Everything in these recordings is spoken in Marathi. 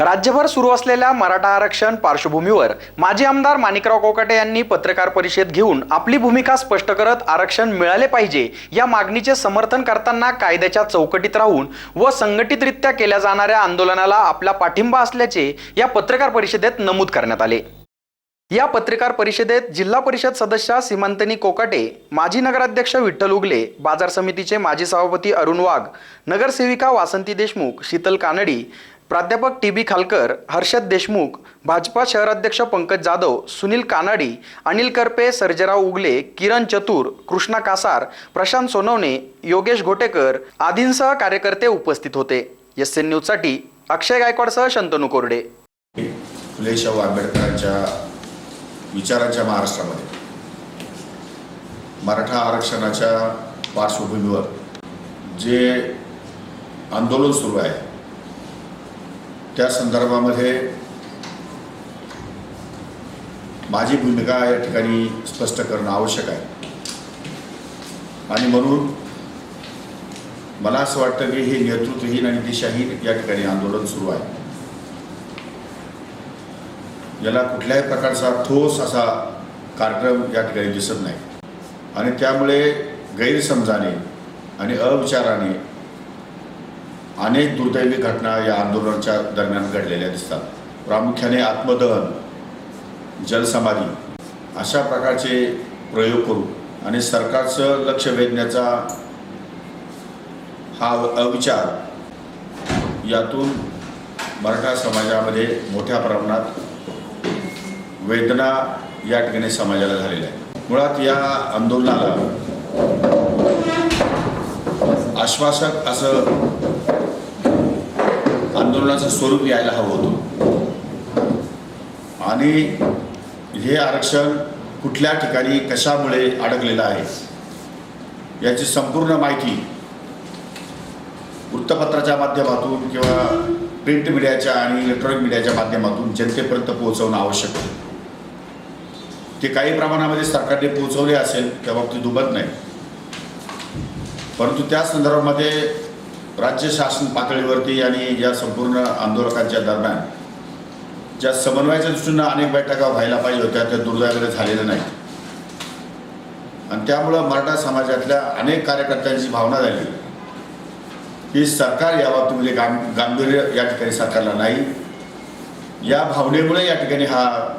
राज्यभर सुरू असलेल्या मराठा आरक्षण पार्श्वभूमीवर माजी आमदार माणिकराव कोकाटे यांनी पत्रकार परिषद घेऊन आपली भूमिका स्पष्ट करत आरक्षण मिळाले पाहिजे या मागणीचे समर्थन करताना कायद्याच्या चौकटीत राहून व संघटितरित्या केल्या जाणाऱ्या आंदोलनाला आपला पाठिंबा असल्याचे या पत्रकार परिषदेत नमूद करण्यात आले. या पत्रकार परिषदेत जिल्हा परिषद सदस्या सीमांतनी कोकाटे माजी नगराध्यक्ष विठ्ठल उगले बाजार समितीचे माजी सभापती अरुण वाघ नगरसेविका वासंती देशमुख शीतल कानडी प्राध्यापक टी बी खालकर हर्षद देशमुख भाजपा शहराध्यक्ष पंकज जाधव सुनील कानाडी अनिल करपे सर्जेराव उगले किरण चतुर कृष्णा कासार प्रशांत सोनवणे योगेश घोटेकर आदींसह कार्यकर्ते उपस्थित होते. एस एन न्यूजसाठी अक्षय गायकवाडसह शंतनू कोरडे. फुले शाहू आंबेडकरांच्या विचारांच्या महाराष्ट्रामध्ये. मराठा आरक्षणाच्या पार्श्वभूमीवर जे आंदोलन सुरू आहे त्या संदर्भामध्ये माझी भूमिका या ठिकाणी स्पष्ट करणं आवश्यक आहे. आणि म्हणून मला असं वाटतं की हे नेतृत्वहीन आणि दिशाहीन या ठिकाणी आंदोलन सुरू आहे. याला कुठल्याही प्रकारचा ठोस असा कार्यक्रम या ठिकाणी दिसत नाही. आणि त्यामुळे गैरसमजाने आणि अविचाराने अनेक दुर्दैवी घटना या आंदोलनाच्या दरम्यान घडलेल्या दिसतात. प्रामुख्याने आत्मदहन जलसमाधी अशा प्रकारचे प्रयोग करू आणि सरकारचं लक्ष वेधण्याचा हा अविचार यातून मराठा समाजामध्ये मोठ्या प्रमाणात वेदना या ठिकाणी समाजाला झालेल्या आहे मुळात या आंदोलनाला आश्वासक असं आंदोलनाचं स्वरूप यायला हवं होतं. आणि हे आरक्षण कुठल्या ठिकाणी कशामुळे अडकलेलं आहे याची संपूर्ण माहिती वृत्तपत्राच्या माध्यमातून किंवा प्रिंट मीडियाच्या आणि इलेक्ट्रॉनिक मीडियाच्या माध्यमातून जनतेपर्यंत पोहोचवणं आवश्यक आहे. ते काही प्रमाणामध्ये सरकारने पोहोचवले असेल त्या बाबतीत दुबत नाही. परंतु त्या संदर्भामध्ये राज्य शासन पातळीवरती आणि या संपूर्ण आंदोलकांच्या दरम्यान ज्या समन्वयाच्या दृष्टीनं अनेक बैठका व्हायला पाहिजे होत्या त्या दुर्दैवाने झालेल्या नाहीत. आणि त्यामुळं मराठा समाजातल्या अनेक कार्यकर्त्यांची भावना झाली की सरकार या बाबतीमध्ये गां गांभीर्य या ठिकाणी सरकारला नाही. या भावनेमुळे या ठिकाणी हा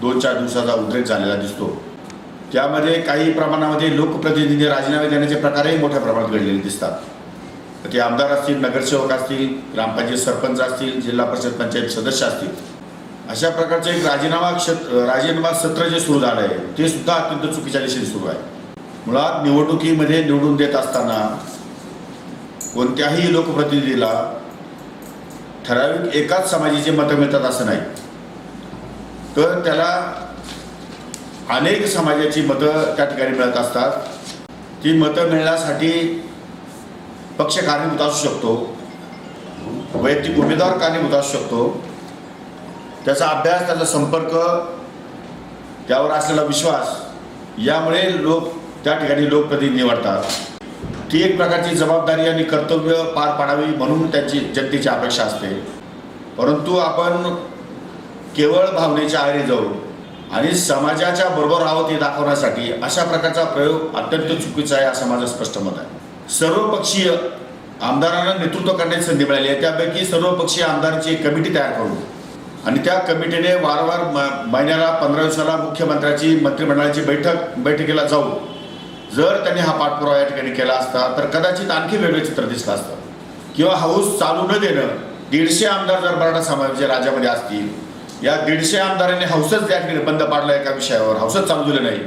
दोन चार दिवसाचा उद्रेक झालेला दिसतो. त्यामध्ये काही प्रमाणामध्ये लोकप्रतिनिधी राजीनामे देण्याचे प्रकारही मोठ्या प्रमाणात घडलेले दिसतात. तर ते आमदार असतील नगरसेवक असतील ग्रामपंचायत सरपंच असतील जिल्हा परिषद पंचायत सदस्य असतील अशा प्रकारचं एक राजीनामा क्षेत्र राजीनामा सत्र जे सुरू झालं आहे ते सुद्धा अत्यंत चुकीच्या दिशेने सुरू आहे. मुळात निवडणुकीमध्ये निवडून देत असताना कोणत्याही लोकप्रतिनिधीला ठराविक एकाच समाजाचे मतं मिळतात असं नाही. तर त्याला अनेक समाजाची मतं त्या ठिकाणी मिळत असतात. ती मतं मिळण्यासाठी पक्ष कारणीभूत असू शकतो वैयक्तिक उमेदवार कारणीभूत असू शकतो. त्याचा अभ्यास त्याचा संपर्क त्यावर असलेला विश्वास यामुळे लोक त्या ठिकाणी लोकप्रतिनिधी निवडतात. ती एक प्रकारची जबाबदारी आणि कर्तव्य पार पाडावी म्हणून त्यांची जनतेची अपेक्षा असते. परंतु आपण केवळ भावनेच्या आहारी जाऊ आणि समाजाच्या बरोबर आहोत हे दाखवण्यासाठी अशा प्रकारचा प्रयोग अत्यंत चुकीचा आहे असं माझं स्पष्ट मत आहे. सर्वपक्षीय आमदारांना नेतृत्व करण्याची संधी मिळाली आहे. त्यापैकी सर्वपक्षीय आमदारांची एक कमिटी तयार करू. आणि त्या कमिटीने वारंवार म- महिन्याला पंधरा दिवसाला मुख्यमंत्र्याची मंत्रिमंडळाची बैठक बैठकीला जाऊ. जर त्यांनी हा पाठपुरावा या ठिकाणी केला असता तर कदाचित आणखी वेगळं चित्र दिसलं असतं. किंवा हाऊस चालू न देणं दीडशे आमदार जर मराठा समाजाच्या राज्यामध्ये असतील या दीडशे आमदारांनी हाऊसच त्या ठिकाणी बंद पाडला एका विषयावर हाऊसच चालू दिलं नाही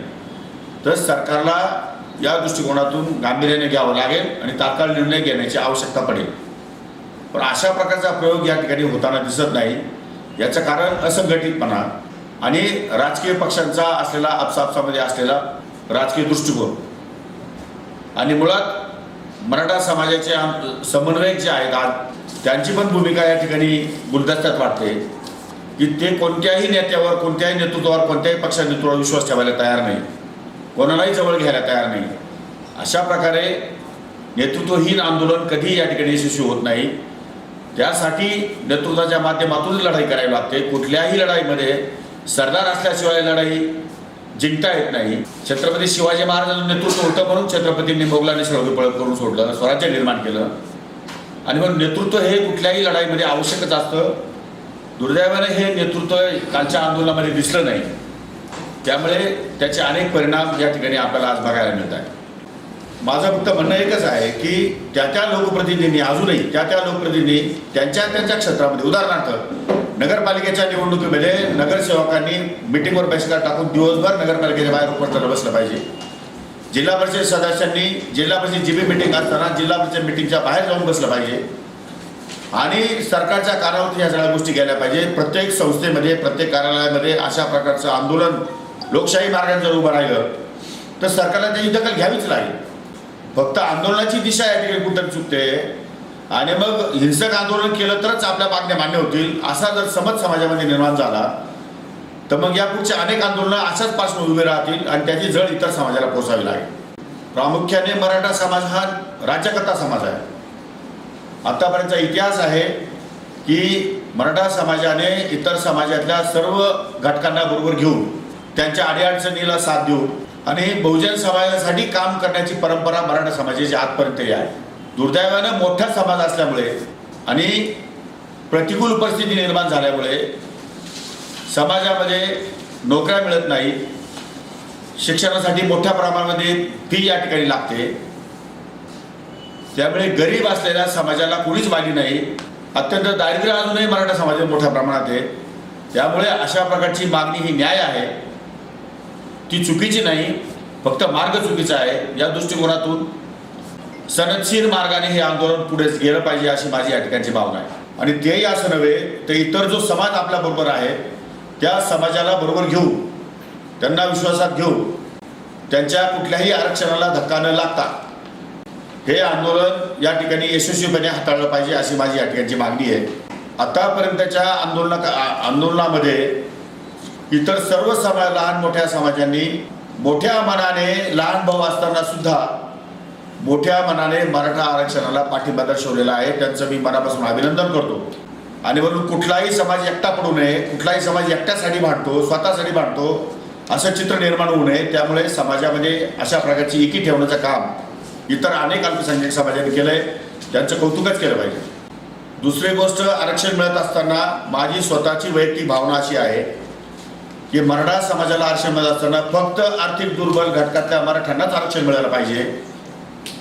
तर सरकारला या दृष्टिकोनातून गांभीर्याने घ्यावं लागेल आणि तात्काळ निर्णय घेण्याची आवश्यकता पडेल. पण अशा प्रकारचा प्रयोग या ठिकाणी होताना दिसत नाही. याचं कारण असंघटितपणा आणि राजकीय पक्षांचा असलेला आपसापसामध्ये असलेला राजकीय दृष्टिकोन. आणि मुळात मराठा समाजाचे आम- समन्वयक जे आहेत आज त्यांची पण भूमिका या ठिकाणी गुलदस्त्यात वाटते की ते कोणत्याही नेत्यावर कोणत्याही नेतृत्वावर कोणत्याही पक्षा नेतृत्वावर विश्वास ठेवायला तयार नाही. कोणालाही जवळ घ्यायला तयार नाही. अशा प्रकारे नेतृत्वहीन आंदोलन कधी या ठिकाणी यशस्वी होत नाही. त्यासाठी नेतृत्वाच्या माध्यमातून लढाई करावी लागते. कुठल्याही लढाईमध्ये सरदार असल्याशिवाय लढाई जिंकता येत नाही. छत्रपती शिवाजी महाराजांचं नेतृत्व होतं म्हणून छत्रपतींनी मोगलांनी सर्व पळत करून सोडलं स्वराज्य निर्माण केलं. आणि मग नेतृत्व हे कुठल्याही लढाईमध्ये आवश्यकच असतं. दुर्दैवाने हे नेतृत्व कालच्या आंदोलनामध्ये दिसलं नाही. त्यामुळे त्याचे अनेक परिणाम या ठिकाणी आपल्याला आज बघायला मिळत आहे माझं फक्त म्हणणं एकच आहे की त्या त्या लोकप्रतिनिधींनी अजूनही त्या त्या लोकप्रतिनिधी त्यांच्या त्यांच्या क्षेत्रामध्ये उदाहरणार्थ नगरपालिकेच्या निवडणुकीमध्ये नगरसेवकांनी मिटिंगवर बहिष्कार टाकून दिवसभर नगरपालिकेच्या बाहेर उपस्थित बसलं पाहिजे. जिल्हा परिषद सदस्यांनी जिल्हा परिषद जी बी मिटिंग असताना जिल्हा परिषद मिटिंगच्या बाहेर जाऊन बसलं पाहिजे. आणि सरकारच्या कालावधी ह्या सगळ्या गोष्टी गेल्या पाहिजे प्रत्येक संस्थेमध्ये प्रत्येक कार्यालयामध्ये अशा प्रकारचं आंदोलन लोकशाही मार्गाने जर उभं राहिलं तर सरकारला त्याची दखल घ्यावीच लागेल. फक्त आंदोलनाची दिशा या ठिकाणी कुठं चुकते आणि मग हिंसक आंदोलन केलं तरच आपल्या मागण्या मान्य होतील असा जर समज समाजामध्ये निर्माण झाला तर मग यापुढचे अनेक आंदोलनं अशाच पासून उभे राहतील आणि त्याची जळ इतर समाजाला पोचावी लागेल. प्रामुख्याने मराठा समाज हा राज्यकर्ता समाज आहे. आतापर्यंतचा इतिहास आहे की मराठा समाजाने इतर समाजातल्या सर्व घटकांना बरोबर घेऊन त्यांच्या अडीअडचणीला साथ देऊन आणि बहुजन समाजासाठी काम करण्याची परंपरा मराठा समाजाची आजपर्यंत आहे. दुर्दैवानं मोठा समाज असल्यामुळे आणि प्रतिकूल परिस्थिती निर्माण झाल्यामुळे समाजामध्ये नोकऱ्या मिळत नाही. शिक्षणासाठी मोठ्या प्रमाणामध्ये फी या ठिकाणी लागते. त्यामुळे गरीब असलेल्या समाजाला कुणीच वाली नाही. अत्यंत दारिद्र्य अजूनही मराठा समाजात मोठ्या प्रमाणात आहे. त्यामुळे अशा प्रकारची मागणी ही न्याय आहे. ती चुकीची नाही फक्त मार्ग चुकीचा आहे या दृष्टिकोनातून सनदशीर मार्गाने हे आंदोलन पुढे गेलं पाहिजे अशी माझी या ठिकाणची भावना आहे. आणि तेही असं नव्हे तर इतर जो समाज आपल्या बरोबर आहे त्या समाजाला बरोबर घेऊ त्यांना विश्वासात घेऊ त्यांच्या कुठल्याही आरक्षणाला धक्का न लागता हे आंदोलन या ठिकाणी यशस्वीपणे हाताळलं पाहिजे अशी माझी या ठिकाणची मागणी आहे. आतापर्यंतच्या आंदोलना आ- आंदोलनामध्ये इतर सर्व समाज लहान मोठ्या समाजांनी मोठ्या मनाने लहान भाऊ असताना सुद्धा मोठ्या मनाने मराठा आरक्षणाला पाठिंबा दर्शवलेला आहे. त्यांचं मी मनापासून अभिनंदन करतो. आणि म्हणून कुठलाही समाज एकटा पडू नये कुठलाही समाज एकट्यासाठी भांडतो स्वतःसाठी भांडतो असं चित्र निर्माण होऊ नये. त्यामुळे समाजामध्ये अशा प्रकारची एकी ठेवण्याचं काम इतर अनेक अल्पसंख्याक समाजाने केलंय. त्यांचं कौतुकच केलं पाहिजे. दुसरी गोष्ट आरक्षण मिळत असताना माझी स्वतःची वैयक्तिक भावना अशी आहे की मराठा समाजाला आरक्षण मिळत असताना फक्त आर्थिक दुर्बल घटकातल्या मराठ्यांनाच आरक्षण मिळालं पाहिजे.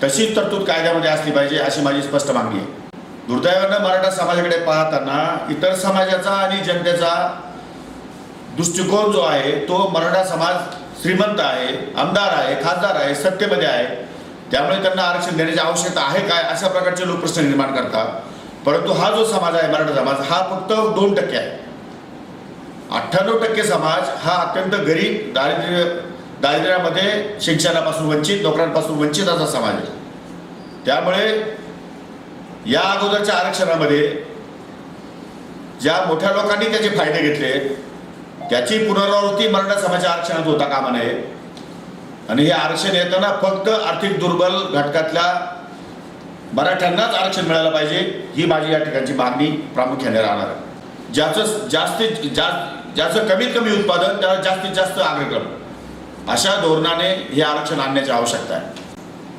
तशीच तरतूद कायद्यामध्ये असली पाहिजे अशी माझी स्पष्ट मागणी आहे. दुर्दैवानं मराठा समाजाकडे पाहताना इतर समाजाचा आणि जनतेचा दृष्टिकोन जो आहे तो मराठा समाज श्रीमंत आहे आमदार आहे खासदार आहे सत्तेमध्ये आहे. त्यामुळे त्यांना आरक्षण देण्याची आवश्यकता आहे काय अशा प्रकारचे लोक प्रश्न निर्माण करतात. परंतु हा जो समाज आहे मराठा समाज हा फक्त दोन टक्के आहे. अठ्ठ्याण्णव टक्के समाज हा अत्यंत गरीब दारिद्र्य दारिद्र्यामध्ये शिक्षणापासून वंचित नोकऱ्यांपासून वंचित असा समाज आहे. त्यामुळे या अगोदरच्या आरक्षणामध्ये ज्या मोठ्या लोकांनी त्याचे फायदे घेतले त्याची पुनरावृत्ती मराठा समाजाच्या आरक्षणात होता कामा नये. आणि हे आरक्षण येताना फक्त आर्थिक दुर्बल घटकातल्या मराठ्यांनाच आरक्षण मिळालं पाहिजे ही माझी या ठिकाणची मागणी प्रामुख्याने राहणार आहे. ज्याचं जास्तीत जास्त ज्याचं कमीत कमी उत्पादन त्याला जास्तीत जास्त आग्रह अशा धोरणाने हे आरक्षण आणण्याची आवश्यकता आहे.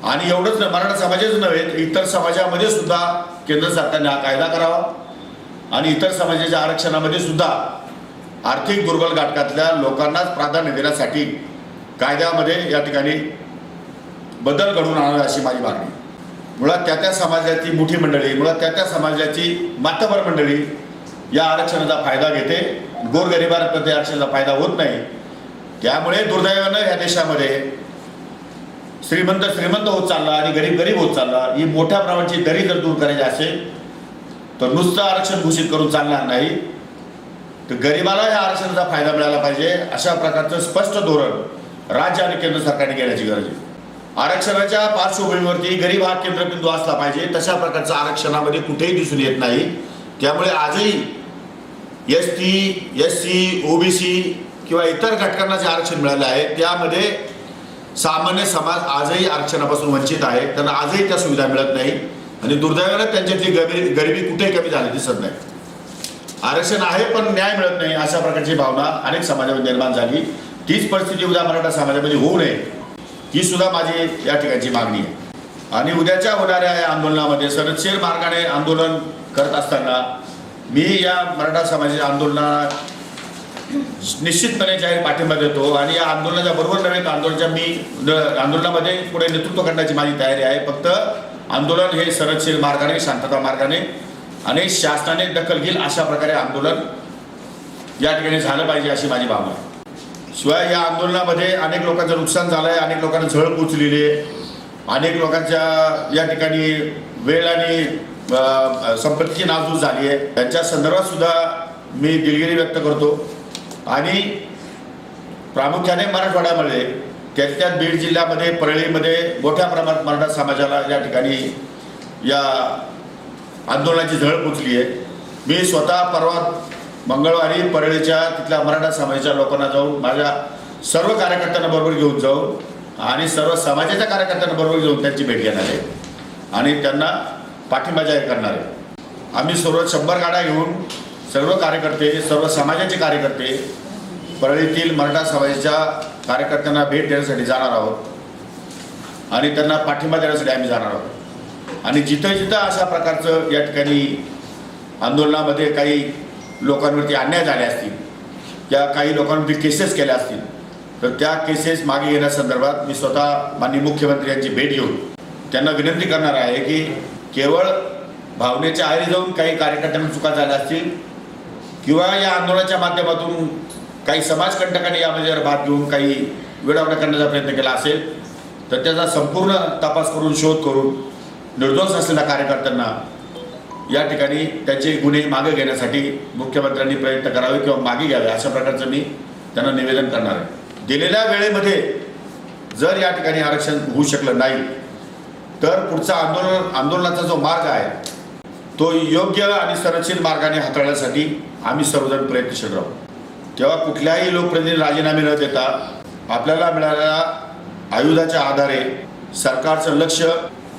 आणि एवढंच नाही मराठा समाजच नव्हे इतर समाजामध्ये सुद्धा केंद्र सरकारने हा कायदा करावा. आणि इतर समाजाच्या आरक्षणामध्ये सुद्धा आर्थिक दुर्बल घटकातल्या लोकांनाच प्राधान्य देण्यासाठी कायद्यामध्ये या ठिकाणी बदल घडवून आणावे अशी माझी मागणी. मुळात त्या त्या समाजाची मोठी मंडळी मुळात त्या त्या समाजाची मातबर मंडळी या आरक्षणाचा फायदा घेते. गोरगरिबांमध्ये या आरक्षणाचा फायदा होत नाही. त्यामुळे दुर्दैवानं या देशामध्ये श्रीमंत श्रीमंत होत चालला आणि गरीब गरीब होत चालला. ही मोठ्या प्रमाणाची दरी जर दूर करायची असेल तर नुसतं आरक्षण घोषित करून चालणार नाही. तर गरिबाला या आरक्षणाचा फायदा मिळाला पाहिजे अशा प्रकारचं स्पष्ट धोरण राज्य आणि केंद्र सरकारने घेण्याची गरज आहे. आरक्षणाच्या पार्श्वभूमीवरती गरीब हा केंद्रबिंदू असला पाहिजे. तशा प्रकारचं आरक्षणामध्ये कुठेही दिसून येत नाही. त्यामुळे आजही S T S C OBC किंवा इतर घटकांना जे आरक्षण मिळालं आहे त्यामध्ये सामान्य समाज आजही आरक्षणापासून वंचित आहे. त्यांना आजही त्या सुविधा मिळत नाही. आणि दुर्दैवानं त्यांच्यातली गरिबी गरिबी कुठेही कमी झाली दिसत नाही. आरक्षण आहे पण न्याय मिळत नाही अशा प्रकारची भावना अनेक समाजामध्ये निर्माण झाली. तीच परिस्थिती उद्या मराठा समाजामध्ये होऊ नये ही सुद्धा माझी या ठिकाणची मागणी आहे. आणि उद्याच्या होणाऱ्या या आंदोलनामध्ये सरतशीर मार्गाने आंदोलन करत असताना मी या मराठा समाजाच्या आंदोलनात निश्चितपणे जाहीर पाठिंबा देतो आणि या आंदोलनाच्या बरोबर नव्हे तर आंदोलनाच्या मी आंदोलनामध्ये पुढे नेतृत्व करण्याची माझी तयारी आहे. फक्त आंदोलन हे सरतशील मार्गाने शांतता मार्गाने आणि शासनाने दखल घेईल अशा प्रकारे आंदोलन या ठिकाणी झालं पाहिजे अशी माझी भावना आहे. शिवाय या आंदोलनामध्ये अनेक लोकांचं नुकसान झालं आहे अनेक लोकांना झळ पोचलेली आहे. अनेक लोकांच्या या ठिकाणी वेळ आणि संपत्तीची नासधूस झाली आहे. त्यांच्या संदर्भात सुद्धा मी दिलगिरी व्यक्त करतो. आणि प्रामुख्याने मराठवाड्यामध्ये त्या बीड जिल्ह्यामध्ये परळीमध्ये मोठ्या प्रमाणात मराठा समाजाला या ठिकाणी या आंदोलनाची झळ पोचली आहे. मी स्वतः परवा मंगळवारी परळीच्या तिथल्या मराठा समाजाच्या लोकांना जाऊन माझ्या सर्व कार्यकर्त्यांना बरोबर घेऊन जाऊन आणि सर्व समाजाच्या कार्यकर्त्यांना बरोबर घेऊन त्यांची भेट घेणार आहे. आणि त्यांना पाठिंबा जाहीर करणार. आहे आम्ही सर्व शंभर गाड्या घेऊन सर्व कार्यकर्ते सर्व समाजाचे कार्यकर्ते परळीतील मराठा समाजाच्या कार्यकर्त्यांना भेट देण्यासाठी जाणार आहोत. आणि त्यांना पाठिंबा देण्यासाठी आम्ही जाणार आहोत. आणि जिथं जिथं अशा प्रकारचं या ठिकाणी आंदोलनामध्ये काही लोकांवरती अन्याय झाले असतील त्या काही लोकांवरती केसेस केल्या असतील तर त्या केसेस मागे घेण्यासंदर्भात मी स्वतः माननीय मुख्यमंत्री यांची भेट घेऊन त्यांना विनंती करणार आहे की केवळ भावनेच्या आरी जाऊन काही कार्यकर्त्यांना चुका झाल्या असतील किंवा या आंदोलनाच्या माध्यमातून काही समाजकंटकांनी यामध्ये जर भाग घेऊन काही वेळावडा करण्याचा प्रयत्न केला असेल तर त्याचा संपूर्ण तपास करून शोध करून निर्दोष असलेल्या कार्यकर्त्यांना या ठिकाणी त्याचे गुन्हे मागे घेण्यासाठी मुख्यमंत्र्यांनी प्रयत्न करावे किंवा मागे घ्यावे अशा प्रकारचं मी त्यांना निवेदन करणार आहे. दिलेल्या वेळेमध्ये जर या ठिकाणी आरक्षण होऊ शकलं नाही तर पुढचा आंदोलन आंदोलनाचा जो मार्ग आहे तो योग्य आणि संरक्षित मार्गाने हाताळण्यासाठी आम्ही सर्वजण प्रयत्नशील राहू. तेव्हा कुठल्याही लोकप्रतिनिधी राजीनामे न देता आपल्याला मिळालेल्या आयुधाच्या आधारे सरकारचं लक्ष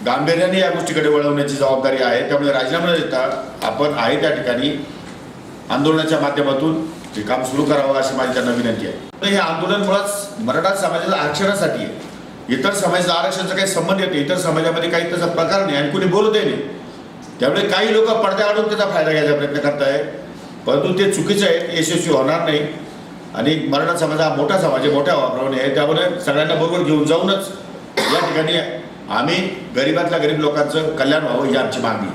गांभीर्याने या गोष्टीकडे वळवण्याची जबाबदारी आहे. त्यामुळे राजीनामा न देता आपण आहे त्या ठिकाणी आंदोलनाच्या माध्यमातून हे काम सुरू करावं अशी माझी त्यांना विनंती आहे. तर हे आंदोलन मुळात मराठा समाजाच्या आरक्षणासाठी आहे. इतर समाजाचा आरक्षणाचा काही संबंध येते इतर समाजामध्ये काही त्याचा प्रकार नाही आणि कुणी बोलतही नाही. त्यामुळे काही लोक पडद्याआडून त्याचा फायदा घ्यायचा प्रयत्न करत आहे परंतु ते चुकीचं आहे यशस्वी होणार नाही. आणि मराठा समाज हा मोठा समाज आहे मोठ्या वापराने आहे. त्यामुळे सगळ्यांना बरोबर घेऊन जाऊनच या ठिकाणी आम्ही गरिबातल्या गरीब लोकांचं कल्याण व्हावं ही आमची मागणी